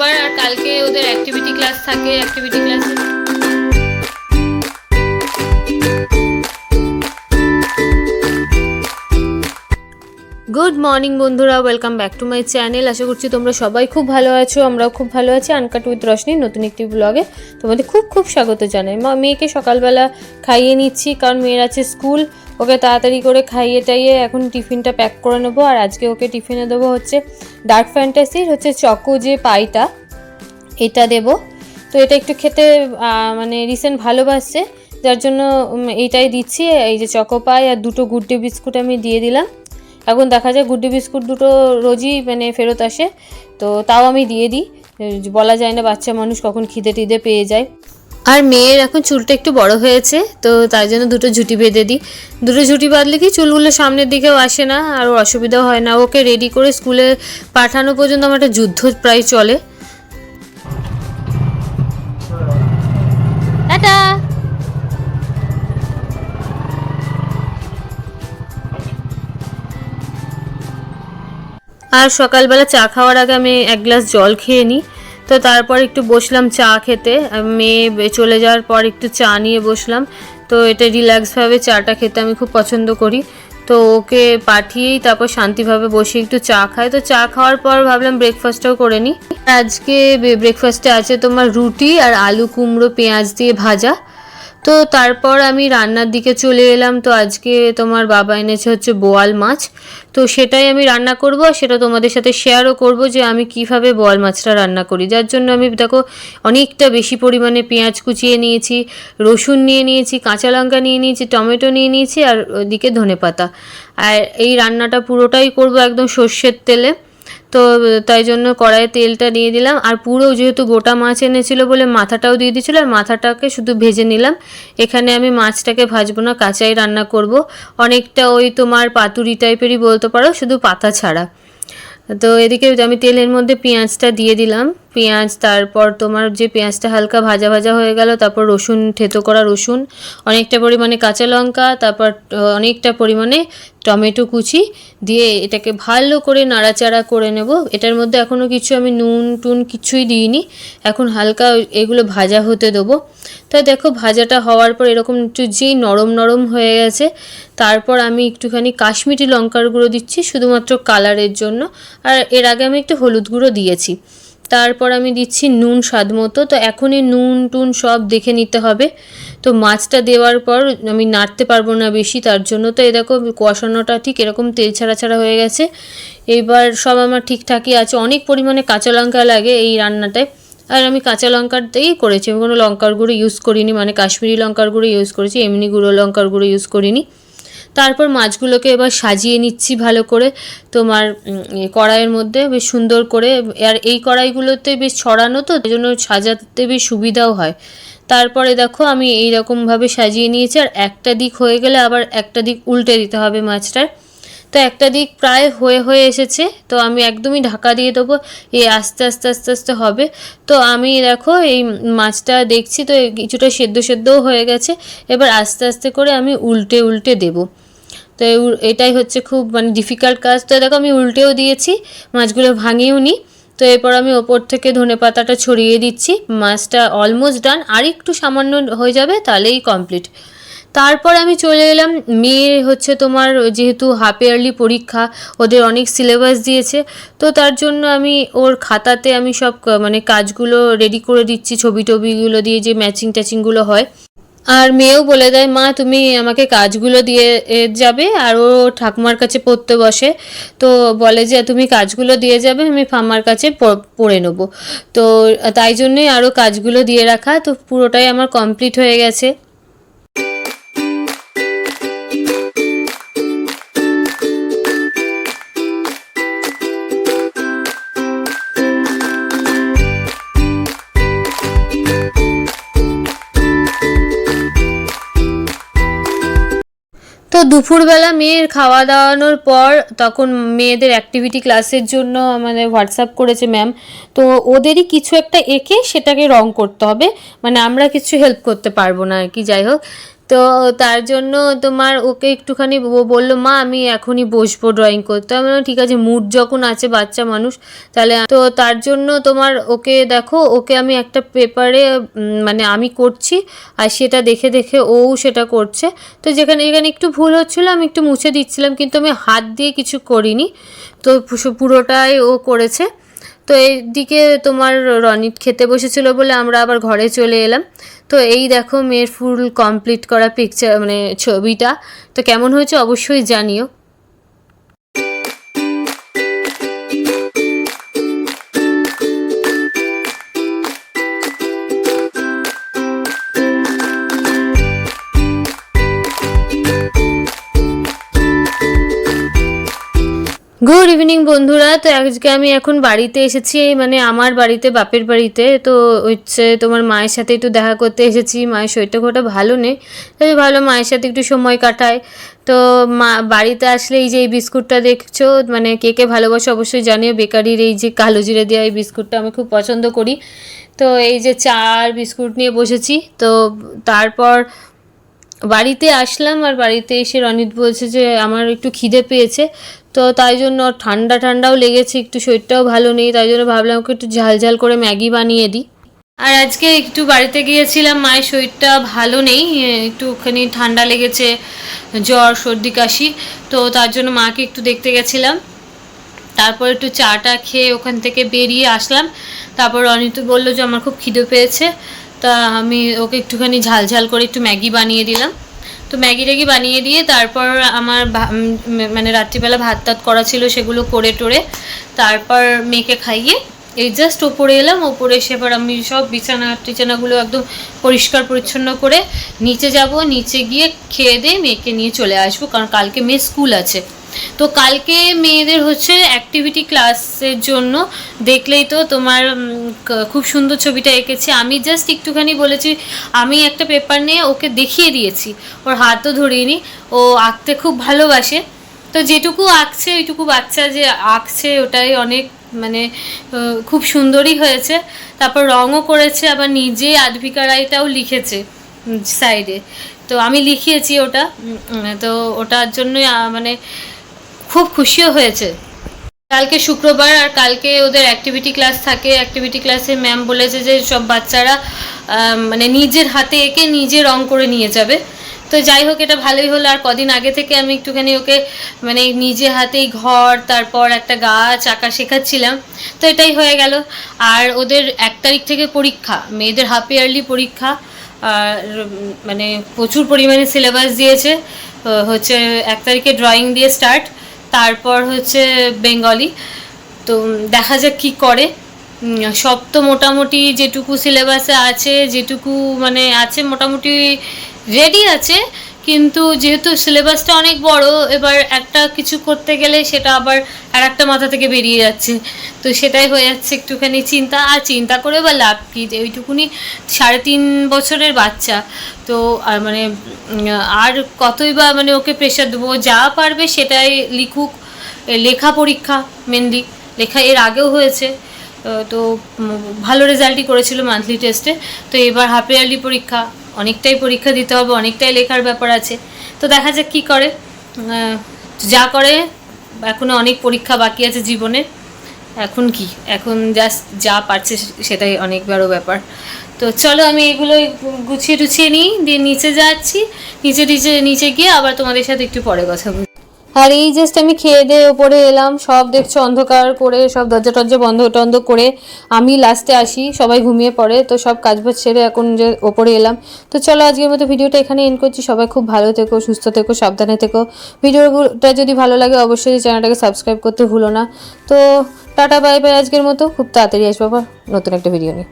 শুক্রবার আর কালকে ওদের অ্যাক্টিভিটি ক্লাস থাকে অ্যাক্টিভিটি ক্লাসে গুড মর্নিং বন্ধুরা welcome back to my channel আশা করছি তোমরা সবাই খুব ভালো আছো, আমরাও খুব ভালো আছি। আনকাট উইথ রশনি নতুন একটি ব্লগে তোমাদের খুব খুব স্বাগত জানাই। মেয়েকে সকালবেলা খাইয়ে নিচ্ছি, কারণ মেয়ের আছে স্কুল ওকে তাড়াতাড়ি করে খাইয়ে টাইয়ে এখন টিফিনটা প্যাক করে নেব। আর আজকে ওকে টিফিনে দেবো হচ্ছে ডার্ক ফ্যান্টাসির হচ্ছে চকো যে পাইটা এটা দেব। তো এটা একটু খেতে মানে রিসেন্ট ভালোবাসছে, যার জন্য এইটাই দিচ্ছি। এই যে চকো পাই আর দুটো গুড ডে বিস্কুট আমি দিয়ে দিলাম। এখন দেখা যায় গুড ডে বিস্কুট দুটো রোজই মানে ফেরত আসে। তো তাও আমি দিয়ে দিই। বলা যায় না, বাচ্চা মানুষ কখন খিদে টিদে পেয়ে যায়। আর মেয়ের এখন চুলটা একটু বড় হয়েছে, তো তার জন্য দুটো ঝুটি বেঁধে দিই। দুটো ঝুটি বাঁধলে কি চুলগুলো সামনের দিকেও আসে না, আর ওর অসুবিধাও হয় না। ওকে রেডি করে স্কুলে পাঠানো পর্যন্ত আমার একটা যুদ্ধ প্রায় চলে। আর সকালবেলা চা খাওয়ার আগে আমি এক গ্লাস জল খেয়ে নিই। তো তারপর একটু বসলাম চা খেতে। মেয়ে চলে যাওয়ার পর একটু চা নিয়ে বসলাম। তো এটা রিল্যাক্সভাবে চাটা খেতে আমি খুব পছন্দ করি। তো ওকে পাঠিয়েই তারপর শান্তিভাবে বসে একটু চা খায় তো চা খাওয়ার পর ভাবলাম ব্রেকফাস্টটাও করে নিই। আজকে ব্রেকফাস্টে আছে তোমার রুটি আর আলু কুমড়ো পেঁয়াজ দিয়ে ভাজা। তো তারপর আমি রান্নার দিকে চলে এলাম। তো আজকে তোমার বাবা এনেছে হচ্ছে বোয়াল মাছ। তো সেটাই আমি রান্না করব আর সেটা তোমাদের সাথে শেয়ারও করব যে আমি কীভাবে বোয়াল মাছটা রান্না করি। যার জন্য আমি দেখো অনেকটা বেশি পরিমাণে পেঁয়াজ কুচিয়ে নিয়েছি, রসুন নিয়ে নিয়েছি, কাঁচা লঙ্কা নিয়ে নিয়েছি, টমেটো নিয়ে নিয়েছি আর ওদিকে ধনেপাতা। আর এই রান্নাটা পুরোটাই করব একদম সর্ষের তেলে। তো, তাই জন্য কড়াইয়ে তেলটা দিয়ে দিলাম। আর পুরো যেহেতু গোটা মাছ এনেছিল বলে মাথাটাও দিয়ে দিয়েছিল, আর মাথাটাকে শুধু ভেজে নিলাম। এখানে আমি মাছটাকে ভাজবো না, কাঁচাই রান্না করব। অনেকটা ওই তোমার পাতুরি টাইপেরই বলতে পারো, শুধু পাতা ছাড়া। তো এদিকে আমি তেলের মধ্যে পেঁয়াজটা দিয়ে দিলাম। পেঁয়াজ, তারপর তোমার যে পেঁয়াজটা হালকা ভাজা ভাজা হয়ে গেল, তারপর রসুন, থেতো করা রসুন, অনেকটা পরিমাণে কাঁচা লঙ্কা, তারপর অনেকটা পরিমাণে টমেটো কুচি দিয়ে এটাকে ভালো করে নাড়াচাড়া করে নেব। এটার মধ্যে এখনও কিছু আমি নুন টুন কিছুই দিইনি। এখন হালকা এগুলো ভাজা হতে দেবো। তা দেখো, ভাজাটা হওয়ার পর এরকম একটু যেই নরম নরম হয়ে গেছে, তারপর আমি একটুখানি কাশ্মীরি লঙ্কার গুঁড়ো দিচ্ছি, শুধুমাত্র কালারের জন্য। আর এর আগে আমি একটু হলুদ গুঁড়ো দিয়েছি। তারপর আমি দিচ্ছি নুন স্বাদ মতো। তো এখনই নুন টুন সব দেখে নিতে হবে। তো মাছটা দেওয়ার পর আমি নাড়তে পারব না বেশি, তার জন্য তো এই দেখো কষানোটা ঠিক এরকম তেল ছাড়া ছাড়া হয়ে গেছে। এবার সব আমার ঠিকঠাকই আছে, অনেক পরিমাণে কাঁচা লঙ্কা লাগে এই রান্নাটায়। আর আমি কাঁচা লঙ্কারতেই করেছি, আমি কোনো লঙ্কার গুঁড়ো ইউজ করিনি মানে কাশ্মীরি লঙ্কার গুঁড়ো ইউজ করেছি, এমনি গুঁড়ো লঙ্কার গুঁড়ো ইউজ করিনি। তারপর মাছগুলোকে এবার সাজিয়ে নিচ্ছি ভালো করে। তোমার কড়াইয়ের মধ্যে বেশ সুন্দর করে, আর এই কড়াইগুলোতে বেশ ছড়ানো তো জন্য সাজাতে বেশ সুবিধাও হয়। তারপরে দেখো আমি এইরকমভাবে সাজিয়ে নিয়েছি, আর একটা দিক হয়ে গেলে আবার একটা দিক উল্টে দিতে হবে মাছটার। তো একটা দিক প্রায় হয়ে হয়ে এসেছে। তো আমি একদমই ঢাকা দিয়ে দেবো। এই আস্তে আস্তে আস্তে আস্তে হবে। তো আমি দেখো এই মাছটা দেখছি, তো কিছুটা সেদ্ধ, সেদ্ধও হয়ে গেছে। এবার আস্তে আস্তে করে আমি উল্টে উল্টে দেবো। তো এটাই হচ্ছে খুব মানে ডিফিকাল্ট কাজ। তো দেখো আমি উল্টেও দিয়েছি, মাছগুলো ভাঙিয়েও নি। তো এরপর আমি ওপর থেকে ধনে পাতাটা ছড়িয়ে দিচ্ছি। মাছটা অলমোস্ট ডান আর একটু সামান্য হয়ে যাবে, তাহলেই কমপ্লিট তারপর আমি চলে এলাম। মেয়ে হচ্ছে তোমার যেহেতু হাফ ইয়ারলি পরীক্ষা, ওদের অনেক সিলেবাস দিয়েছে। তো তার জন্য আমি ওর খাতাতে আমি সব মানে কাজগুলো রেডি করে দিচ্ছি। ছবি টবিগুলো দিয়ে যে ম্যাচিং ট্যাচিংগুলো হয়। আর মেয়েও বলে দেয়, মা, তুমি আমাকে কাজগুলো দিয়ে যাবে? আর ও ঠাকুমার কাছে পড়তে বসে। তো বলে যে, তুমি কাজগুলো দিয়ে যাবে, আমি ফার্মার কাছে পড়ে নেব। তো তাই জন্যই আরও কাজগুলো দিয়ে রাখা। তো পুরোটাই আমার কমপ্লিট হয়ে গেছে। তো দুপুরবেলা মেয়ের খাওয়া দাওয়ানোর পর তখন মেয়েদের অ্যাক্টিভিটি ক্লাসের জন্য আমাদের হোয়াটসঅ্যাপ করেছে ম্যাম তো ওদেরই কিছু একটা এঁকে সেটাকে রং করতে হবে। মানে আমরা কিছু হেল্প করতে পারব না আর কি, যাই হোক। তো তার জন্য তোমার ওকে একটুখানি বলল, মা, আমি এখনই বসবো ড্রয়িং করতে। আমি ঠিক আছে মুড যখন আছে, বাচ্চা মানুষ, তাহলে তো তার জন্য তোমার ওকে দেখো, ওকে আমি একটা পেপারে মানে আমি করছি, আর সেটা দেখে দেখে ও সেটা করছে। তো যেখানে যেখানে একটু ভুল হচ্ছিল, আমি একটু মুছে দিচ্ছিলাম, কিন্তু আমি হাত দিয়ে কিছু করিনি। তো পুরোটাই ও করেছে। তো এইদিকে তোমার রনিত খেতে বসেছিল বলে আমরা আবার ঘরে চলে এলাম। তো এই দেখো মেয়ের ফুল কমপ্লিট করা পিকচার মানে ছবিটা। তো কেমন হয়েছে অবশ্যই জানিও। গুড ইভিনিং বন্ধুরা। তো আজকে আমি এখন বাড়িতে এসেছি মানে আমার বাড়িতে, বাপের বাড়িতে। তো হচ্ছে তোমার মায়ের সাথে একটু দেখা করতে এসেছি। মায়ের শরীরটা খুব একটা ভালো নেই। ভালো মায়ের সাথে একটু সময় কাটায় তো মা, বাড়িতে আসলে এই যে এই বিস্কুটটা দেখছ মানে কে কে ভালোবাসে অবশ্যই জানিও। বেকারির এই যে কালো জিরে দেওয়া এই বিস্কুটটা আমি খুব পছন্দ করি। তো এই যে চার বিস্কুট নিয়ে বসেছি। তো তারপর বাড়িতে আসলাম আর বাড়িতে এসে রনিত বলছে যে, আমার একটু খিদে পেয়েছে। তো তাই জন্য ঠান্ডা ঠান্ডাও লেগেছে, একটু শরীরটাও ভালো নেই, তাই জন্য ভাবলাম ওকে একটু ঝাল ঝাল করে ম্যাগি বানিয়ে দিই। আর আজকে একটু বাড়িতে গিয়েছিলাম, মায়ের শরীরটা ভালো নেই একটুখানি ঠান্ডা লেগেছে, জ্বর, সর্দি, কাশি, তো তার জন্য মাকে একটু দেখতে গেছিলাম। তারপর একটু চাটা খেয়ে ওখান থেকে বেরিয়ে আসলাম। তারপর অনিত বলল যে, আমার খুব খিদে পেয়েছে। তা আমি ওকে একটুখানি ঝাল ঝাল করে একটু ম্যাগি বানিয়ে দিলাম। তো ম্যাগি ট্যাগি বানিয়ে দিয়ে তারপর আমার মানে রাত্রিবেলা ভাত টাত করা ছিল সেগুলো করে টোরে তারপর মেয়েকে খাইয়ে এই জাস্ট ওপরে এলাম, ওপরে এসে এবার আমি সব বিছানা টিছানাগুলো একদম পরিষ্কার পরিচ্ছন্ন করে নিচে যাব, নিচে গিয়ে খেয়ে দিয়ে মেয়েকে নিয়ে চলে আসব, কারণ কালকে মেয়ে স্কুল আছে। তো কালকে মেয়েদের হচ্ছে অ্যাক্টিভিটি ক্লাসের জন্য দেখলেই তো তোমার খুব সুন্দর ছবিটা এঁকেছে। আমি জাস্ট একটুখানি বলেছি, আমি একটা পেপার নিয়ে ওকে দেখিয়ে দিয়েছি। ওর হাতও ধরিনি, ও আঁকতে খুব ভালোবাসে। তো যেটুকু আঁকছে, ওইটুকু বাচ্চা যে আঁকছে, ওটাই অনেক মানে খুব সুন্দরই হয়েছে। তারপর রঙও করেছে, আবার নিজে আধভিকা রায়টাও লিখেছে সাইডে তো আমি লিখিয়েছি ওটা তো ওটার জন্যই মানে খুব খুশিও হয়েছে। কালকে শুক্রবার আর কালকে ওদের অ্যাক্টিভিটি ক্লাস থাকে। অ্যাক্টিভিটি ক্লাসে ম্যাম বলেছে যে সব বাচ্চারা মানে নিজের হাতে এঁকে নিজে রং করে নিয়ে যাবে। তো যাই হোক, এটা ভালোই হলো। আর কদিন আগে থেকে আমি একটুখানি ওকে মানে নিজে হাতেই ঘর, তারপর একটা গাছ আঁকা শেখাচ্ছিলাম। তো এটাই হয়ে গেল। আর ওদের এক তারিখ থেকে পরীক্ষা, মেয়েদের হাফ ইয়ারলি পরীক্ষা। আর মানে প্রচুর পরিমাণে সিলেবাস দিয়েছে। হচ্ছে এক তারিখে ড্রয়িং দিয়ে স্টার্ট তারপর হচ্ছে বেঙ্গলি। তো দেখা যাক কি করে। সব তো মোটামুটি যেটুকু সিলেবাসে আছে, যেটুকু মানে আছে, মোটামুটি রেডি আছে। কিন্তু যেহেতু সিলেবাসটা অনেক বড়, এবার একটা কিছু করতে গেলে সেটা আবার আর একটা মাথা থেকে বেরিয়ে যাচ্ছে। তো সেটাই হয়ে যাচ্ছে একটুখানি চিন্তা। আর চিন্তা করে বা লাভ কি? যে ওইটুকুনি সাড়ে তিন বছরের বাচ্চা। তো আর মানে আর কতই বা মানে ওকে প্রেশার দেবো? যা পারবে সেটাই লিখুক। লেখা পরীক্ষা মেনলি লেখা এর আগেও হয়েছে। তো ভালো রেজাল্টই করেছিল মান্থলি টেস্টে তো এবার হাফ ইয়ারলি পরীক্ষা, অনেকটাই পরীক্ষা দিতে হবে, অনেকটাই লেখার ব্যাপার আছে। তো দেখা যাক কী করে। যা করে এখনও অনেক পরীক্ষা বাকি আছে জীবনে। এখন কি? এখন জাস্ট যা পারছে সেটাই অনেক বড় ব্যাপার। তো চলো আমি এগুলো গুছিয়ে টুছিয়ে নিই, দিয়ে নিচে যাচ্ছি। নিচে নিচে নিচে গিয়ে আবার তোমাদের সাথে একটু পরে কথা বলছি। আর এই জাস্ট আমি খেয়ে দিয়ে ওপরে এলাম, সব দেখছ অন্ধকার করে, সব দরজা টরজা বন্ধ, টন্ধ করে আমি লাস্টে আসি, সবাই ঘুমিয়ে পড়ে, তো সব কাজ বাজ ছেড়ে এখন যে ওপরে এলাম। তো চলো আজকের মতো ভিডিওটা এখানে এন্ড করছি, সবাই খুব ভালো থেকো, সুস্থ থেকো, সাবধানে থেকো। ভিডিওটা যদি ভালো লাগে অবশ্যই চ্যানেলটাকে সাবস্ক্রাইব করতে ভুলো না। তো টাটা বাই বাই আজকের মতো, খুব তাড়াতাড়ি আসব আবার নতুন একটা ভিডিও নিয়ে।